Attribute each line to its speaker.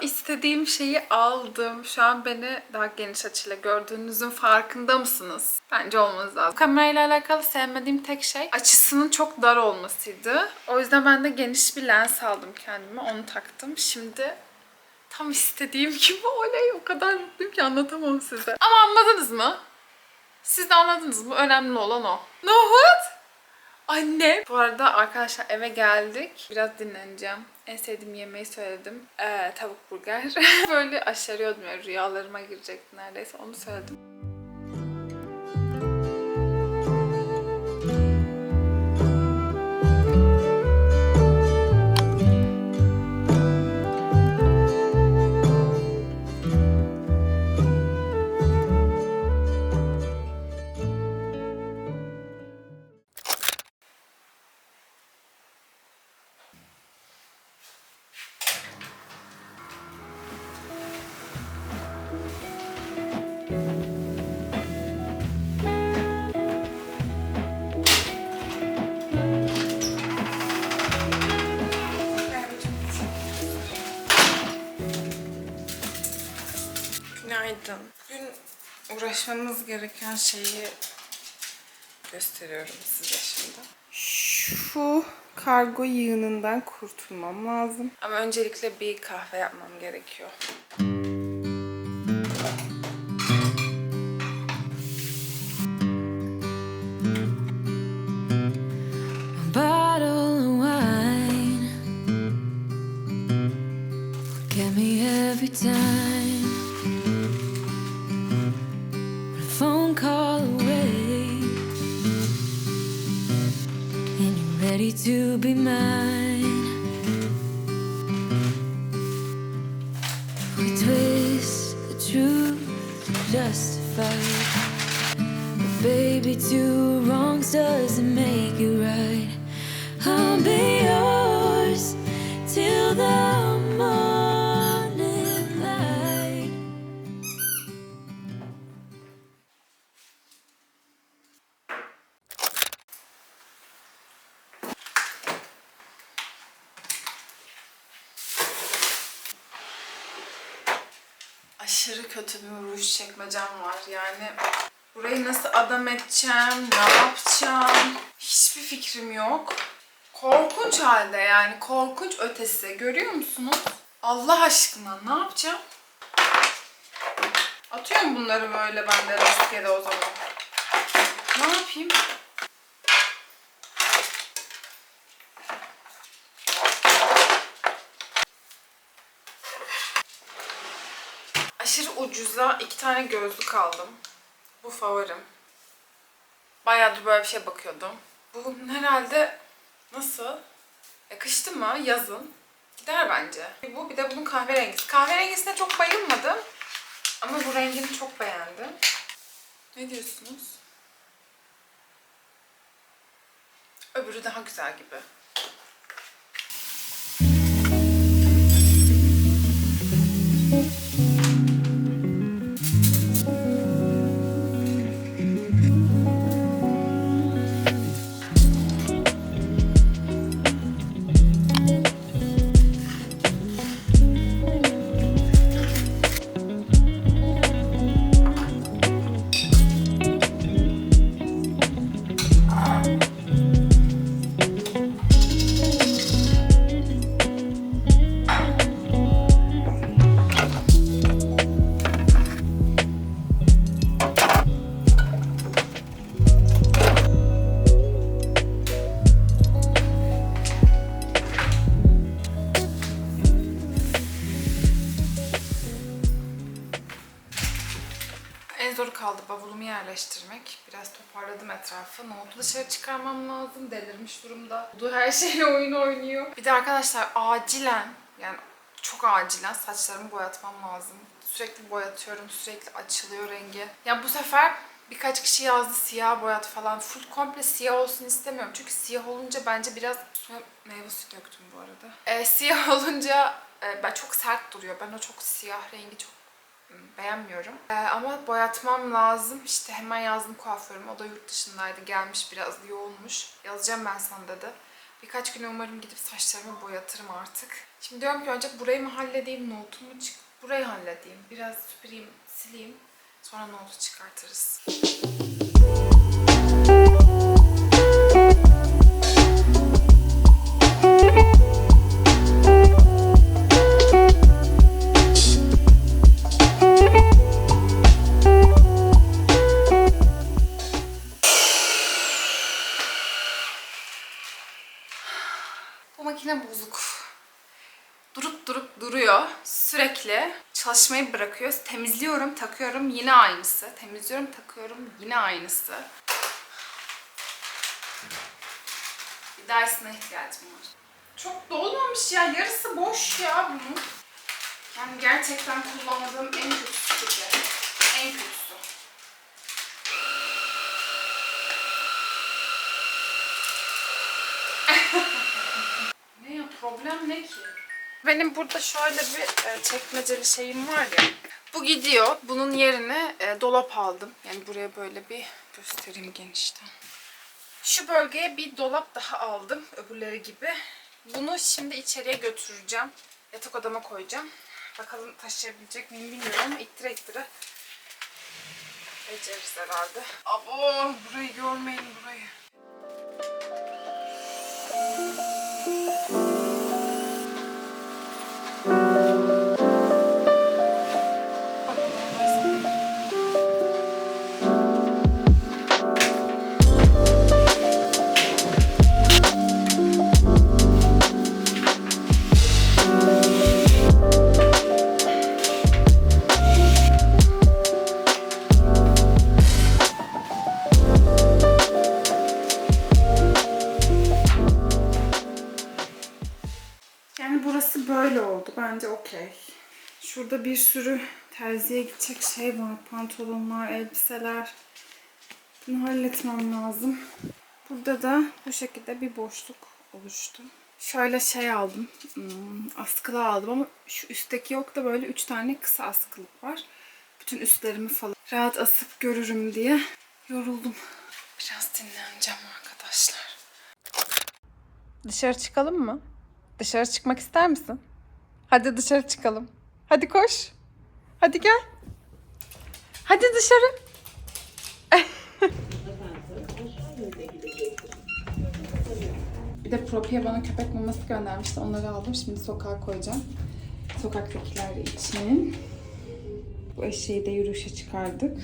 Speaker 1: istediğim şeyi aldım. Şu an beni daha geniş açıyla gördüğünüzün farkında mısınız? Bence olmanız lazım. Kamerayla alakalı sevmediğim tek şey açısının çok dar olmasıydı. O yüzden ben de geniş bir lens aldım kendime. Onu taktım. Şimdi tam istediğim gibi oley o kadar mutluyum ki anlatamam size. Ama anladınız mı? Siz de anladınız mı? Önemli olan o. Nohut! Anne. Bu arada arkadaşlar eve geldik. Biraz dinleneceğim. En sevdiğim yemeği söyledim. Ee, tavuk burger. Böyle aşeriyordum ya rüyalarıma girecekti neredeyse onu söyledim. Günaydın. Bugün uğraşmamız gereken şeyi gösteriyorum size şimdi. Şu kargo yığınından kurtulmam lazım. Ama öncelikle bir kahve yapmam gerekiyor.
Speaker 2: Ready to be mine we twist the truth to justify but baby, two wrongs doesn't make it right. I'll be yours
Speaker 1: aşırı kötü bir ruj çekmecem var. Yani burayı nasıl adam edeceğim, ne yapacağım hiçbir fikrim yok. Korkunç halde yani korkunç ötesi. Görüyor musunuz? Allah aşkına ne yapacağım? Atıyorum bunları böyle ben de rastgele o zaman. Ne yapayım? Aşırı ucuza iki tane gözlük aldım. Bu favorim. Bayağıdır böyle bir şey bakıyordum. Bu herhalde nasıl? Yakıştı mı yazın? Gider bence. Bu bir de bunun kahverengisi. Kahverengisine çok bayılmadım. Ama bu rengini çok beğendim. Ne diyorsunuz? Öbürü daha güzel gibi. Yerleştirmek. Biraz toparladım etrafı. Nohutu dışarı çıkarmam lazım. Delirmiş durumda. Bu her şeyle oyun oynuyor. Bir de arkadaşlar acilen yani çok acilen saçlarımı boyatmam lazım. Sürekli boyatıyorum. Sürekli açılıyor rengi. Ya bu sefer birkaç kişi yazdı siyah boyat falan. Full komple siyah olsun istemiyorum. Çünkü siyah olunca bence biraz üstüme meyve suyu döktüm bu arada. Ee, siyah olunca e, ben çok sert duruyor. Ben o çok siyah rengi çok beğenmiyorum. Ee, ama boyatmam lazım. İşte hemen yazdım kuaförüme. O da yurt dışındaydı. Gelmiş biraz yoğunmuş. Yazacağım ben sana dedi. Birkaç gün umarım gidip saçlarımı boyatırım artık. Şimdi diyorum ki önce burayı mı halledeyim, notumu çık Burayı halledeyim. Biraz süpüreyim, sileyim. Sonra nohutu çıkartırız. Makine bozuk. Durup durup duruyor. Sürekli çalışmayı bırakıyor. Temizliyorum, takıyorum yine aynısı. Temizliyorum, takıyorum yine aynısı. Bir Dyson'a ihtiyacım var. Çok dolmamış ya. Yarısı boş ya bunun. Yani gerçekten kullanmadığım en kötüsü gibi. En kötüsü. Ne ya problem ne ki? Benim burada şöyle bir e, çekmeceli şeyim var ya. Bu gidiyor. Bunun yerine e, dolap aldım. Yani buraya böyle bir göstereyim genişten. Şu bölgeye bir dolap daha aldım. Öbürleri gibi. Bunu şimdi içeriye götüreceğim. Yatak odama koyacağım. Bakalım taşıyabilecek miyim bilmiyorum ama ittire ittire beceririz herhalde. Abo burayı görmeyin burayı. Yani burası böyle oldu. Bence okey. Şurada bir sürü terziye gidecek şey var. Pantolonlar, elbiseler. Bunu halletmem lazım. Burada da bu şekilde bir boşluk oluştu. Şöyle şey aldım. Hmm, askılı aldım ama şu üstteki yok da böyle üç tane kısa askılık var. Bütün üstlerimi falan rahat asıp görürüm diye yoruldum. Biraz dinleneceğim arkadaşlar. Dışarı çıkalım mı? Dışarı çıkmak ister misin? Hadi dışarı çıkalım. Hadi koş. Hadi gel. Hadi dışarı. Bir de Propia bana köpek maması göndermişti. Onları aldım. Şimdi sokağa koyacağım. Sokaktakiler için. Bu eşeği de yürüyüşe çıkardık.